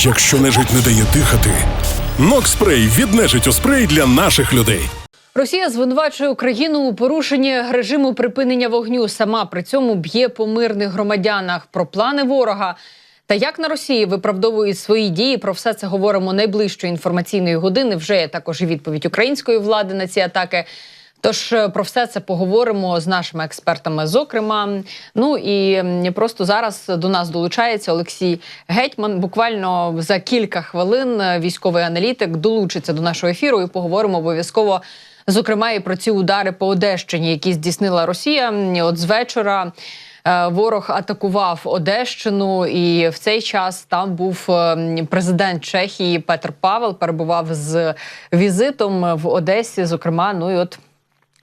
Якщо нежить не дає дихати, Нокспрей від нежиттю спрей для наших людей. Росія звинувачує Україну у порушенні режиму припинення вогню. Сама при цьому б'є по мирних громадянах про плани ворога. Та як на Росії виправдовують свої дії? Про все це говоримо найближчої інформаційної години. Вже є також і відповідь української влади на ці атаки. Тож е, про все це поговоримо з нашими експертами. Зокрема, ну і просто зараз до нас долучається Олексій Гетьман. Буквально за кілька хвилин е, військовий аналітик долучиться до нашого ефіру. І поговоримо обов'язково. Зокрема, і про ці удари по Одещині, які здійснила Росія. От з вечора е, ворог атакував Одещину, і в цей час там був президент Чехії Петр Павел. Перебував з візитом в Одесі. Зокрема, ну і от.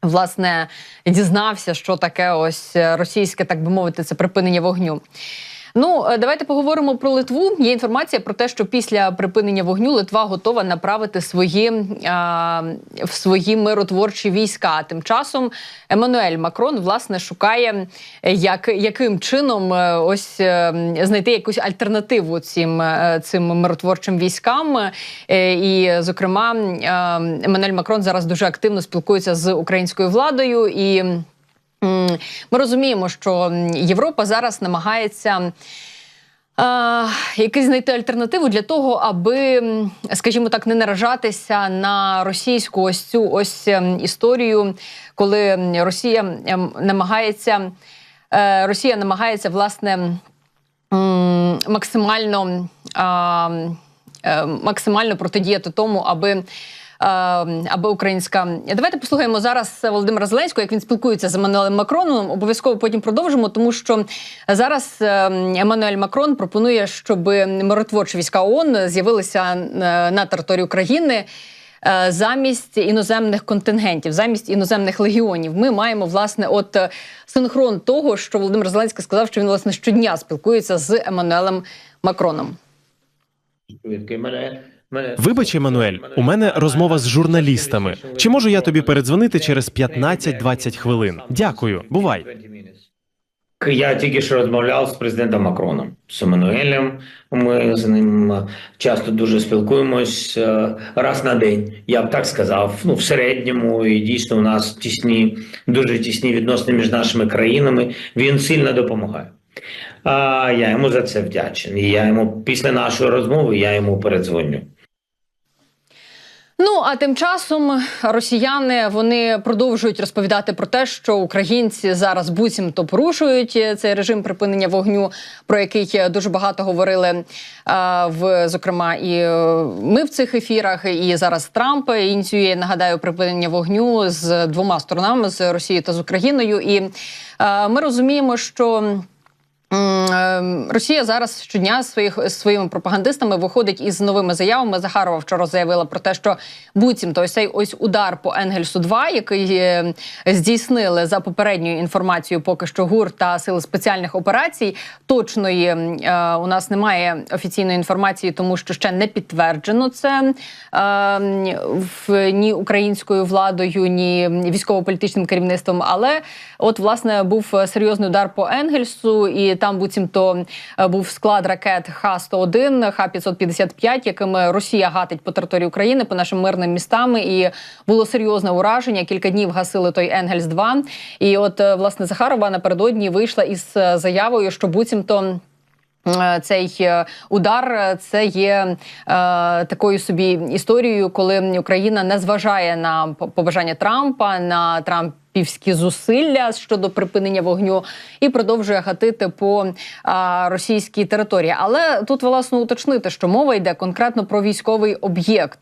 Власне, дізнався, що таке ось е, російське, так би мовити, це припинення вогню. Ну, е, давайте поговоримо про Литву. Є інформація про те, що після припинення вогню Литва готова направити свої а, в свої миротворчі війська. Тим часом Еммануель Макрон власне шукає, е, як, яким чином е, ось знайти якусь альтернативу цим, цим миротворчим військам. І, зокрема, Еммануель Макрон зараз дуже активно спілкується з українською владою і. Ми розуміємо, що Європа зараз намагається. Якось знайти альтернативу для того, аби, скажімо так, не наражатися на російську ось цю ось ем, історію, коли Росія ем, намагається е, Росія намагається власне максимально, е, максимально протидіяти тому, аби. Е, Аби українська давайте послухаємо зараз Володимира Зеленського, як він спілкується з Еммануелем Макроном. Обов'язково потім продовжимо, тому що зараз е, Еммануель Макрон пропонує, щоб миротворчі війська ООН з'явилися е, на території України. е, Замість іноземних контингентів, замість іноземних легіонів, ми маємо власне от е, синхрон того, що Володимир Зеленський сказав, що він власне щодня спілкується з Еммануелем Макроном. Вибач, Еммануель, у мене розмова з журналістами. Чи можу я тобі передзвонити через 15-20 хвилин? Дякую, бувай. Я тільки що розмовляв з президентом Макроном з Еммануелем. Ми з ним часто дуже спілкуємось е, раз на день. Я б так сказав. Ну в середньому і дійсно у нас тісні, дуже тісні відносини між нашими країнами. Він сильно допомагає. А я йому за це вдячний. І я йому після нашої розмови я йому передзвоню. Ну а тим часом росіяни вони продовжують розповідати про те, що українці зараз буцімто порушують цей режим припинення вогню, про який дуже багато говорили. е, В зокрема, і е, ми в цих ефірах, і зараз Трамп ініціює, нагадаю, припинення вогню з двома сторонами з Росією та з Україною. І е, ми розуміємо, що. М, е, Росія зараз щодня своїх своїми пропагандистами виходить із новими заявами. Захарова вчора заявила про те, що буцімто ось цей ось удар по Енгельсу 2 який е, здійснили за попередньою інформацією, поки що ГУР та сили спеціальних операцій. Точної е, у нас немає офіційної інформації, тому що ще не підтверджено це в ні українською владою, ні військово-політичним керівництвом. Але от власне був серйозний удар по Енгельсу, і там буцімто е, був склад ракет Х-101, Х-555, якими Росія гатить по території України, по нашим мирним містам. І було серйозне ураження. Кілька днів гасили той Енгельс 2 І от е, власне Захарова напередодні вийшла із е, заявою, що буцімто. Е, Цей е, удар е, це є е, такою собі історією, коли Україна не зважає на побажання Трампа на Трампівські зусилля щодо припинення вогню і продовжує гатити по а, російській території. Але тут власне уточнити, що мова йде конкретно про військовий об'єкт.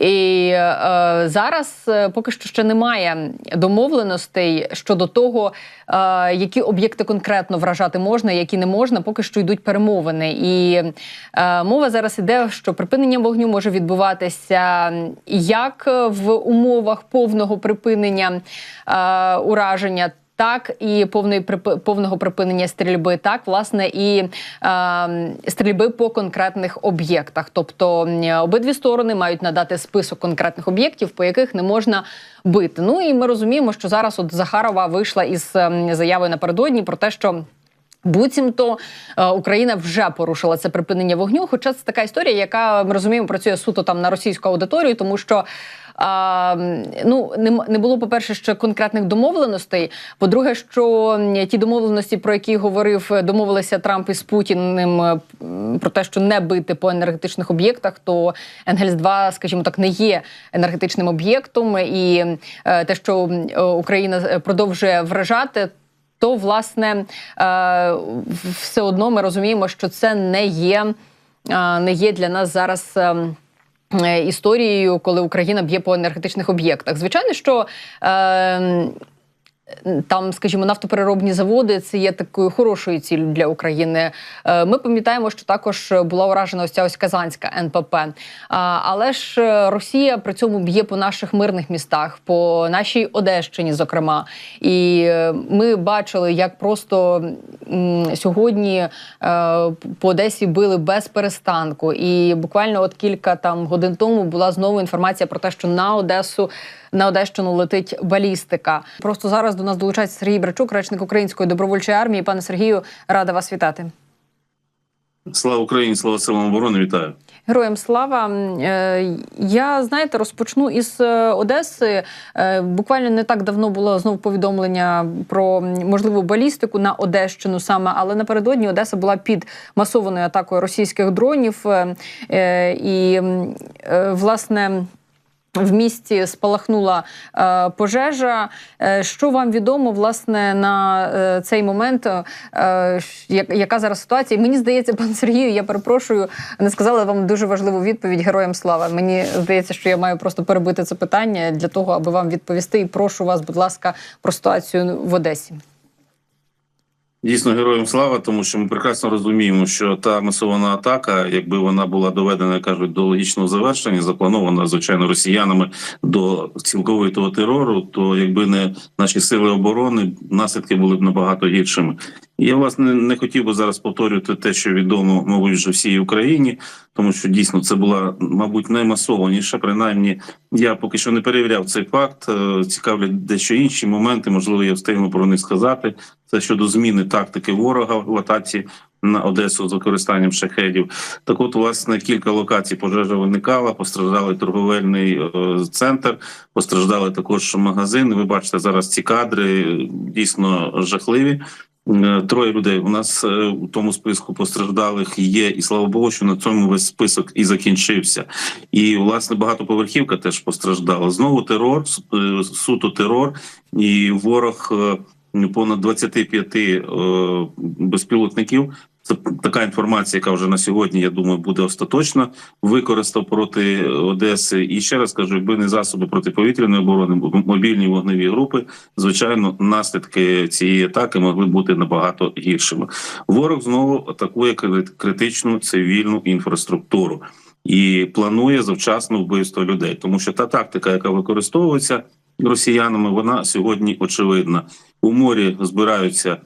І е, зараз е, поки що ще немає домовленостей щодо того, е, які об'єкти конкретно вражати можна, які не можна. Поки що йдуть перемовини. І е, мова зараз іде, що припинення вогню може відбуватися як в умовах повного припинення е, ураження. Так, і повної повного припинення стрільби, так власне і е, стрільби по конкретних об'єктах. Тобто обидві сторони мають надати список конкретних об'єктів, по яких не можна бити. Ну і ми розуміємо, що зараз от Захарова вийшла із ем, заявою напередодні про те, що Буцімто е, Україна вже порушила це припинення вогню. Хоча це така історія, яка ми розуміємо, працює суто там на російську аудиторію, тому що. А, ну не, не було, по-перше, ще конкретних домовленостей. По-друге, що ті домовленості, про які говорив, е, домовилися Трамп із Путіним е, про те, що не бити по енергетичних об'єктах, то Енгельс 2 скажімо так, не є енергетичним об'єктом, і те, що Україна продовжує вражати. То власне е, все одно ми розуміємо, що це не є, е, не є для нас зараз. е, Історією, коли Україна б'є по енергетичних об'єктах, звичайно, що е, там, скажімо, нафтопереробні заводи це є такою хорошою ціллю для України. Е, Ми пам'ятаємо, що також була уражена ось ця ось Казанська НПП. Але ж е, Росія при цьому б'є по наших мирних містах, по нашій Одещині, зокрема. І е, ми бачили, як просто сьогодні е, по Одесі били без перестанку. І буквально от кілька там годин тому була знову інформація про те, що на Одесу. На Одещину летить балістика. Просто зараз до нас долучається Сергій Брачук, речник Української добровольчої армії. Пане Сергію, рада вас вітати. Слава Україні, слава силам оборони, вітаю. Героям слава. Е, Я знаєте, розпочну із е, Одеси. Е, Буквально не так давно було знову повідомлення про можливу балістику на Одещину саме, але напередодні Одеса була під масованою атакою російських дронів. І власне. В місті спалахнула е, пожежа. Е, що вам відомо власне на е, цей момент? Е, яка зараз ситуація? Мені здається, пан Сергію, я перепрошую, не сказала вам дуже важливу відповідь Героям слава. Мені здається, що я маю просто перебити це питання для того, аби вам відповісти. І прошу вас, будь ласка, про ситуацію в Одесі. Дійсно, героям слава, тому що ми прекрасно розуміємо, що та масована атака, якби вона була доведена, кажуть, до логічного завершення, запланована звичайно росіянами до цілковитого терору, то якби не наші сили оборони, наслідки були б набагато гіршими. Я власне не хотів би зараз повторювати те, що відомо, мабуть, вже всій Україні, тому що дійсно це була, мабуть, наймасованіша. Принаймні, я поки що не перевіряв цей факт. Е, Цікавлять дещо інші моменти. Можливо, я встигну про них сказати. Це щодо зміни тактики ворога в атаці на Одесу з використанням шахедів. Так, от, власне, кілька локацій пожежа виникала. Постраждали торговельний е, центр, постраждали також магазини. Ви бачите зараз ці кадри е, дійсно жахливі. Е, Троє людей у нас е, у тому списку постраждалих є, і слава Богу, що на цьому весь список і закінчився. І власне багатоповерхівка теж постраждала. Знову терор, е, суто терор, і ворог понад 25 е, безпілотників. Це така інформація, яка вже на сьогодні, я думаю, буде остаточно використав проти Одеси. І ще раз кажу, якби не засоби протиповітряної оборони, мобільні вогневі групи, звичайно, наслідки цієї атаки могли бути набагато гіршими. Ворог знову атакує критичну цивільну інфраструктуру і планує завчасне вбивство людей, тому що та тактика, яка використовується росіянами, вона сьогодні очевидна. У морі збираються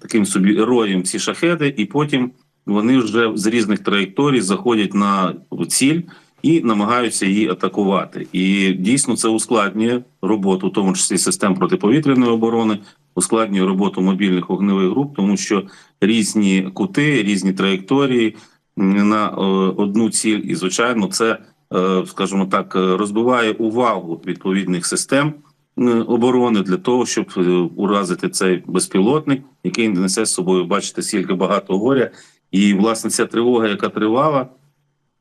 таким собі роєм ці шахеди, і потім вони вже з різних траєкторій заходять на ціль і намагаються її атакувати. І дійсно це ускладнює роботу, в тому числі систем протиповітряної оборони, ускладнює роботу мобільних вогневих груп, тому що різні кути, різні траєкторії на е, одну ціль, і звичайно, це е, скажімо так, е, розбиває увагу відповідних систем оборони для того, щоб е, уразити цей безпілотник, який несе з собою, бачите, скільки багато горя. І власне ця тривога, яка тривала,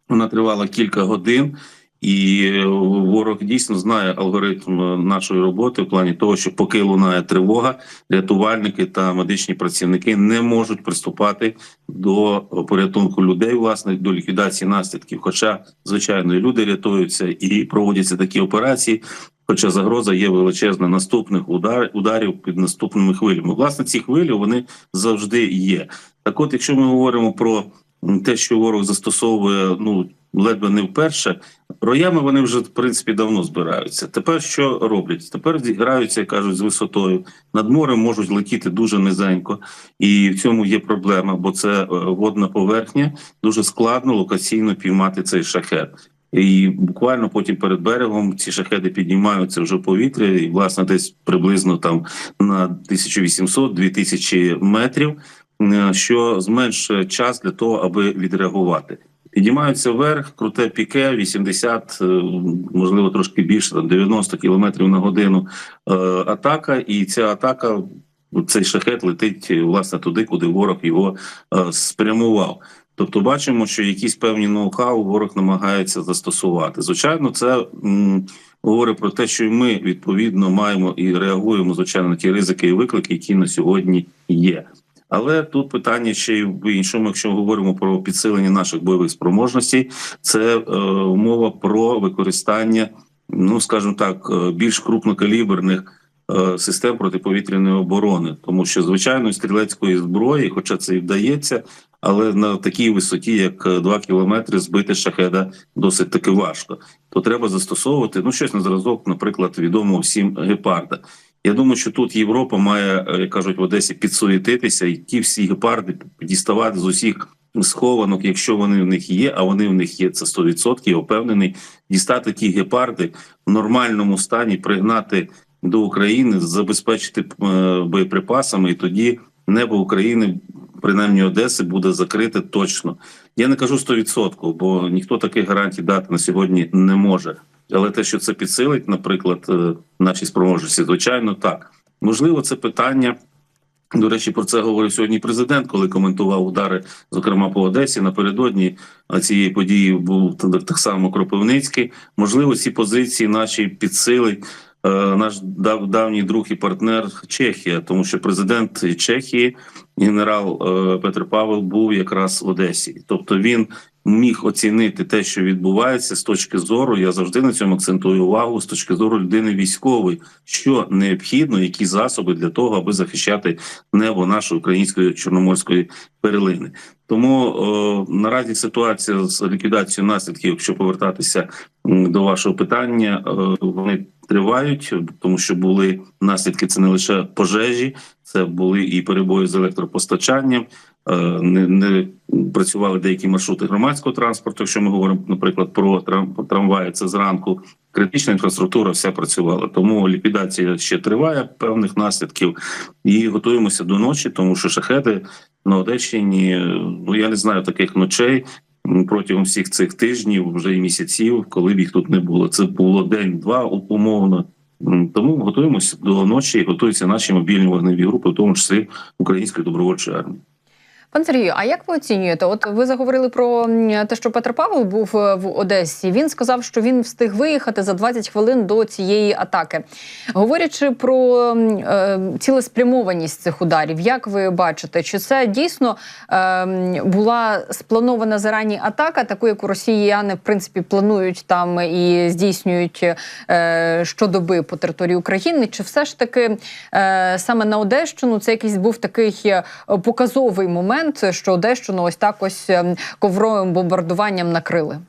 вона тривала кілька годин. І е, ворог дійсно знає алгоритм е, нашої роботи в плані того, що поки лунає тривога, рятувальники та медичні працівники не можуть приступати до порятунку людей, власне, до ліквідації наслідків. Хоча, звичайно, і люди рятуються і проводяться такі операції. Хоча загроза є величезна наступних удар, ударів під наступними хвилями. Власне, ці хвилі вони завжди є. Так, от, якщо ми говоримо про те, що ворог застосовує, ну ледве не вперше, роями вони вже в принципі давно збираються. Тепер що роблять? Тепер граються, кажуть, з висотою над морем можуть летіти дуже низенько, і в цьому є проблема, бо це е, водна поверхня. Дуже складно локаційно піймати цей шахет. І буквально потім перед берегом ці шахеди піднімаються вже в повітря, і власне десь приблизно там на 1800-2000 метрів. Е, що зменшує час для того, аби відреагувати. Підіймаються вверх, круте піке, 80, е, можливо, трошки більше, там 90 кілометрів на годину е, атака, і ця атака, цей шахет летить власне туди, куди ворог його спрямував. Тобто, бачимо, що якісь певні ноу-хау ворог намагається застосувати. Звичайно, це м, говорить про те, що і ми відповідно маємо і реагуємо звичайно на ті ризики і виклики, які на сьогодні є. Але тут питання ще й в іншому, якщо говоримо про підсилення наших бойових спроможностей, це е, мова про використання, ну скажімо так, е, більш крупнокаліберних е, систем протиповітряної оборони, тому що звичайно стрілецької зброї, хоча це і вдається, але на такій висоті, як 2 кілометри, збити шахеда досить таки важко. То треба застосовувати ну щось на зразок, наприклад, відомо всім гепарда. Я думаю, що тут Європа має, е, як кажуть в Одесі, підсуетитися і ті всі гепарди діставати з усіх схованок, якщо вони в них є, а вони в них є, це 100%, я впевнений, дістати ті гепарди в нормальному стані, пригнати до України, забезпечити е, боєприпасами, і тоді небо України, принаймні Одеси, буде закрите точно. Я не кажу 100%, бо ніхто таких гарантій дати на сьогодні не може. Але те, що це підсилить, наприклад, е, наші спроможності, звичайно, так можливо, це питання. До речі, про це говорив сьогодні президент, коли коментував удари, зокрема по Одесі. Напередодні цієї події був так само Кропивницький. Можливо, ці позиції наші підсилить е, наш давній друг і партнер Чехія, тому що президент Чехії, генерал е, Петр Павел, був якраз в Одесі, тобто він міг оцінити те, що відбувається з точки зору. Я завжди на цьому акцентую увагу з точки зору людини військової, що необхідно, які засоби для того, аби захищати небо нашої української чорноморської перлини. Тому о, наразі ситуація з ліквідацією наслідків, якщо повертатися до вашого питання, е, вони тривають, тому що були наслідки. Це не лише пожежі, це були і перебої з електропостачанням. е, Не, не працювали деякі маршрути громадського транспорту. Якщо ми говоримо, наприклад, про трамваї, це зранку критична інфраструктура вся працювала. Тому ліквідація ще триває певних наслідків, і готуємося до ночі, тому що шахеди на Одещині. Ну я не знаю таких ночей протягом всіх цих тижнів, вже і місяців, коли б їх тут не було. Це було день-два умовно. Тому готуємося до ночі, готуються наші мобільні вогневі групи, в тому числі української добровольчої армії. Пан Сергію, а як ви оцінюєте? От ви заговорили про те, що Петр Павел був е, в Одесі. Він сказав, що він встиг виїхати за 20 хвилин до цієї атаки. Говорячи про е, цілеспрямованість цих ударів, як ви бачите, чи це дійсно е, була спланована зарані атака, таку яку росіяни в принципі планують там і здійснюють е, щодоби по території України? Чи все ж таки е, саме на Одещину це якийсь був такий е, показовий момент, що Одещину ось так ось ем, ковровим бомбардуванням накрили?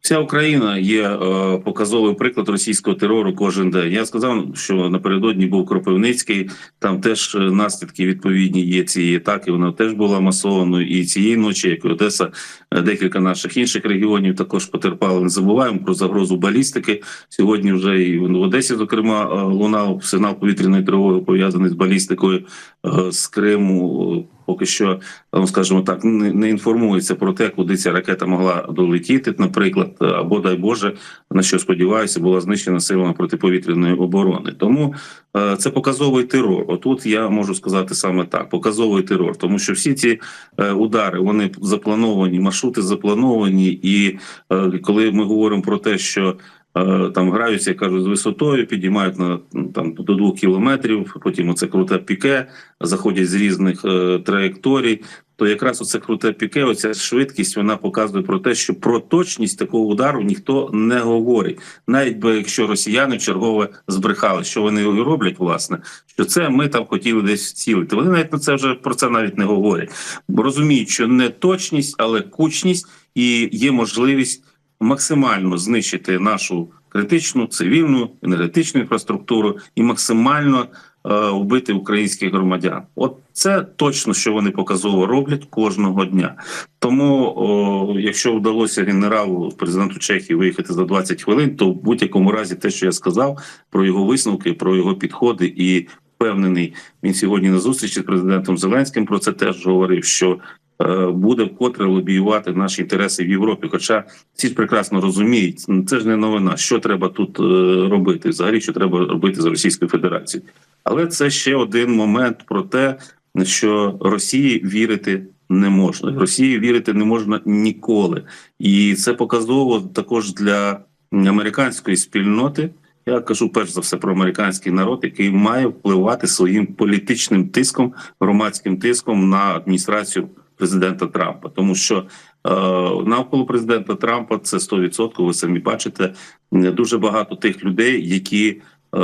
Вся Україна є е, показовий приклад російського терору кожен день. Я сказав, що напередодні був Кропивницький. Там теж е, наслідки відповідні є цієї атаки. Вона теж була масованою. І цієї ночі, як і Одеса, е, декілька наших інших регіонів також потерпали. Не забуваємо про загрозу балістики. Сьогодні вже і в Одесі, зокрема, е, лунав сигнал повітряної тривоги пов'язаний з балістикою е, з Криму. Поки що, ну, скажімо так, не, інформується про те, куди ця ракета могла долетіти, наприклад, або дай Боже, на що сподіваюся, була знищена силами протиповітряної оборони. Тому е, це показовий терор. Отут я можу сказати саме так: показовий терор, тому що всі ці е, удари вони заплановані, маршрути заплановані, і е, коли ми говоримо про те, що там граються, як кажуть, з висотою, підіймають на ну, там до двох кілометрів. Потім оце круте піке, заходять з різних е, траєкторій. То якраз оце круте піке, оця швидкість вона показує про те, що про точність такого удару ніхто не говорить, навіть би якщо росіяни чергове збрехали, що вони роблять, власне, що це ми там хотіли десь вцілити. Вони навіть на це вже про це навіть не говорять, бо розуміють, що не точність, але кучність і є можливість максимально знищити нашу критичну цивільну енергетичну інфраструктуру і максимально е, вбити українських громадян. От це точно, що вони показово роблять кожного дня. Тому, о, якщо вдалося генералу президенту Чехії виїхати за 20 хвилин, то в будь-якому разі те, що я сказав про його висновки, про його підходи і впевнений, він сьогодні на зустрічі з президентом Зеленським про це теж говорив. що Буде вкотре лобіювати наші інтереси в Європі. Хоча всі ж прекрасно розуміють, це ж не новина. Що треба тут е, робити? Взагалі, що треба робити з Російською Федерацією. Але це ще один момент про те, що Росії вірити не можна. Росії вірити не можна ніколи, і це показово також для американської спільноти. Я кажу перш за все про американський народ, який має впливати своїм політичним тиском, громадським тиском на адміністрацію президента Трампа, тому що е, навколо президента Трампа це 100%, Ви самі бачите дуже багато тих людей, які е,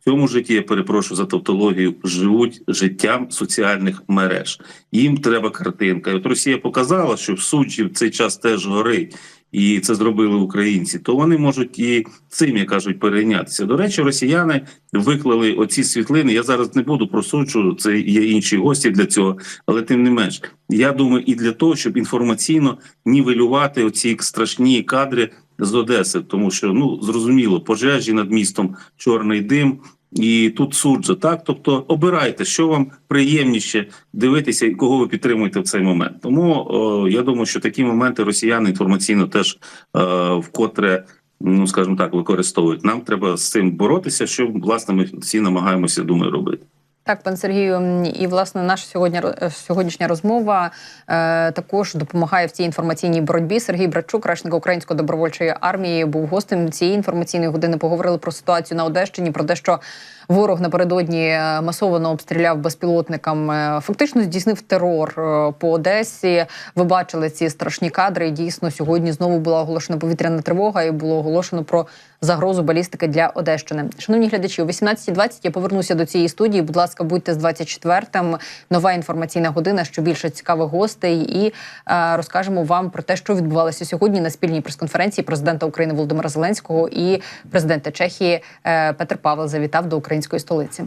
в цьому житті я перепрошую за тавтологію, живуть життям соціальних мереж. Їм треба картинка. І от Росія показала, що в суджі в цей час теж горить. І це зробили українці, то вони можуть і цим, як кажуть, перейнятися. До речі, росіяни виклали оці світлини. Я зараз не буду просуджу, це є інші гості для цього, але тим не менш, я думаю, і для того, щоб інформаційно нівелювати оці страшні кадри з Одеси, тому що ну зрозуміло, пожежі над містом, чорний дим. І тут суджа, так тобто обирайте, що вам приємніше дивитися і кого ви підтримуєте в цей момент. Тому о, я думаю, що такі моменти росіяни інформаційно теж о, вкотре, ну скажімо так, використовують. Нам треба з цим боротися, що власне ми всі намагаємося думаю робити. Так, пан Сергію, і власне наша сьогодні е, сьогоднішня розмова е, також допомагає в цій інформаційній боротьбі. Сергій Братчук, речник Української добровольчої армії, був гостем цієї інформаційної години. Поговорили про ситуацію на Одещині, про те, що ворог напередодні е, масово обстріляв безпілотникам. е, Фактично здійснив терор е, по Одесі. Ви бачили ці страшні кадри. І дійсно сьогодні знову була оголошена повітряна тривога, і було оголошено про загрозу балістики для Одещини. Шановні глядачі, о 18.20 я повернуся до цієї студії. Будь ласка, будьте з 24-м. Нова інформаційна година. Що більше цікавих гостей, і е, розкажемо вам про те, що відбувалося сьогодні на спільній прес-конференції президента України Володимира Зеленського і президента Чехії е, Петр Павел завітав до української столиці.